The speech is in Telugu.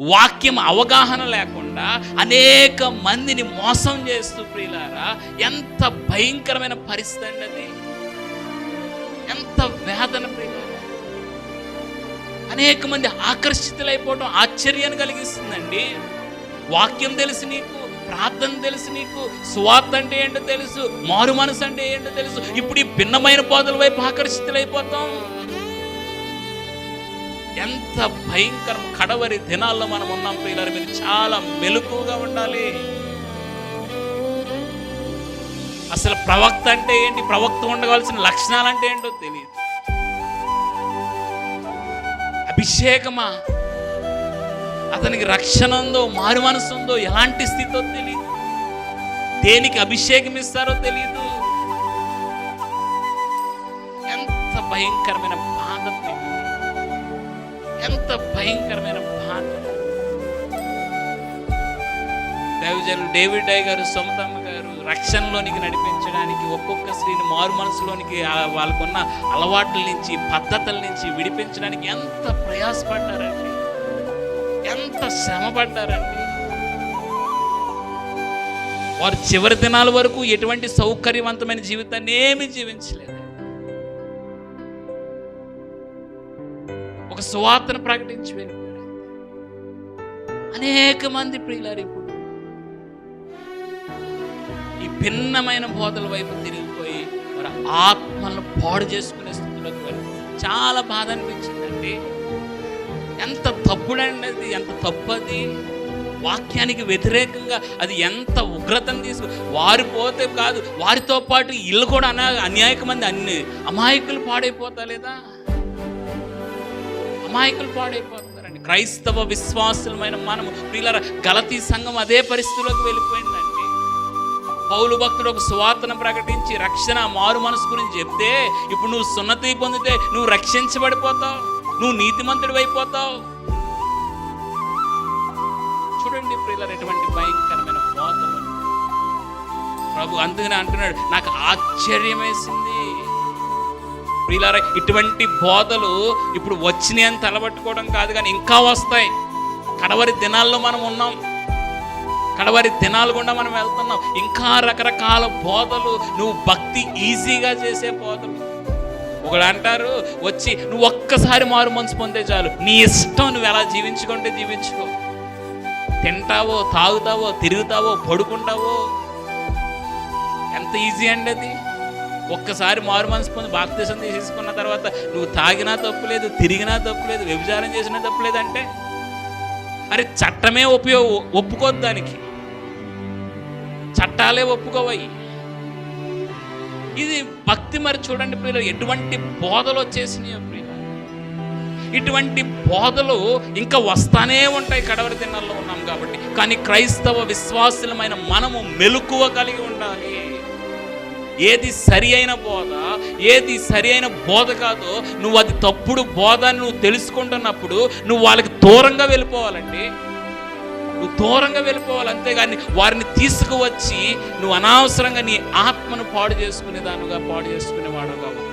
వాక్యం అవగాహన లేకుండా అనేక మందిని మోసం చేస్తూ ప్రియులారా ఎంత భయంకరమైన పరిస్థితి అండి అది. ఎంత వేదన ప్రియులారా. అనేక మంది ఆకర్షితులైపోవడం ఆశ్చర్యాన్ని కలిగిస్తుందండి. వాక్యం తెలుసు నీకు ప్రార్థన తెలుసు నీకు స్వార్థ అంటే ఏంటో తెలుసు మారు మనసు అంటే ఏంటో తెలుసు. ఇప్పుడు ఈ భిన్నమైన బోధల వైపు ఆకర్షితులైపోతాం. ఎంత భయంకరం కడవరి దినాల్లో మనం ఉన్నాం ప్రియులారు మీరు చాలా మెలకుగా ఉండాలి. అసలు ప్రవక్త అంటే ఏంటి? ప్రవక్త ఉండవలసిన లక్షణాలు అంటే ఏంటో తెలియదు. అభిషేకమా? అతనికి రక్షణ ఉందో మారు మనసు ఉందో ఎలాంటి స్థితితో తెలియదు. దేనికి అభిషేకం ఇస్తారో తెలియదు. ఎంత భయంకరమైన బాధ తెలియదు ఎంత భయంకరమైన బాధ దైవజనులు డేవిడ్ డై గారు సొంతమ్మ గారు రక్షణలోనికి నడిపించడానికి ఒక్కొక్క స్త్రీని మారు మనసులోనికి వాళ్ళకున్న అలవాట్ల నుంచి పద్ధతుల నుంచి విడిపించడానికి ఎంత ప్రయాసపడ్డారండి. ఎంత శ్రమపడ్డారండి. వారు చివరి దినాల వరకు ఎటువంటి సౌకర్యవంతమైన జీవితాన్ని ఏమీ జీవించలేదు. ఒక సువార్తను ప్రకటించి వెళ్ళిపోయాడు అనేక మంది ప్రియులారు ఇప్పుడు ఈ భిన్నమైన బోధల వైపు తిరిగిపోయి వారి ఆత్మలను పాడు చేసుకునే స్థితిలోకి వెళ్ళిపోయారు చాలా బాధ అనిపించిందండి ఎంత తప్పుడండి అది ఎంత తప్పు అది వాక్యానికి వ్యతిరేకంగా అది ఎంత ఉగ్రతను తీసుకు వారు పోతే కాదు వారితో పాటు ఇల్లు కూడా అనా అనేక మంది అన్ని అమాయకులు పాడైపోతా లేదా? అమాయకులు పాడైపోతున్నారండి. క్రైస్తవ విశ్వాసులమైన మనము ప్రియులర గలతీ సంఘం అదే పరిస్థితిలోకి వెళ్ళిపోయిందండి. పౌలు భక్తుడు ఒక సువార్తను ప్రకటించి రక్షణ మారు మనసు గురించి చెప్తే ఇప్పుడు నువ్వు సున్నతి పొందితే నువ్వు రక్షించబడిపోతావు నువ్వు నీతిమంతుడు అయిపోతావు. చూడండి ప్రిల్లర్ ఎటువంటి భయంకరమైన బోధలు ప్రభు అందుకనే అంటున్నాడు నాకు ఆశ్చర్యం వేసింది ప్రియులారా ఇటువంటి బోధలు ఇప్పుడు వచ్చినాయి అని తలబట్టుకోవడం కాదు కానీ ఇంకా వస్తాయి. కడవరి దినాల్లో మనం ఉన్నాం. కడవరి దినాలు గుండా మనం వెళ్తున్నాం. ఇంకా రకరకాల బోధలు నువ్వు భక్తి ఈజీగా చేసే బోధలు. ఒకడు అంటారు వచ్చి నువ్వు ఒక్కసారి మారు మనసు పొందే చాలు. నీ ఇష్టం నువ్వు ఎలా జీవించుకుంటే జీవించుకో. తింటావో తాగుతావో తిరుగుతావో పడుకుంటావో? ఎంత ఈజీ అండి అది? ఒక్కసారి మారు మనసు పొంది బాప్తీసం తీసేసుకున్న తర్వాత నువ్వు తాగినా తప్పులేదు తిరిగినా తప్పులేదు వ్యభిచారం చేసినా తప్పులేదు అంటే అరే చట్టమే ఉపయోగ ఒప్పుకోద్దు దానికి. చట్టాలే ఒప్పుకోవయి. ఇది భక్తి మరి చూడండి ప్రియులు ఎటువంటి బోధలు వచ్చేసినాయో ప్రియులు ఇటువంటి బోధలు ఇంకా వస్తానే ఉంటాయి కడవరి తిన్నల్లో ఉన్నాం కాబట్టి కానీ క్రైస్తవ విశ్వాసులమైన మనము మెలకువ కలిగి ఉండాలి. ఏది సరి అయిన బోధ ఏది సరి అయిన బోధ కాదో నువ్వు అది తప్పుడు బోధ అని నువ్వు తెలుసుకుంటున్నప్పుడు నువ్వు వాళ్ళకి దూరంగా వెళ్ళిపోవాలండి. నువ్వు దూరంగా వెళ్ళిపోవాలి అంతేగాని వారిని తీసుకువచ్చి నువ్వు అనవసరంగా నీ ఆత్మను పాడు చేసుకునే దానిగా పాడు చేసుకునేవాడుగా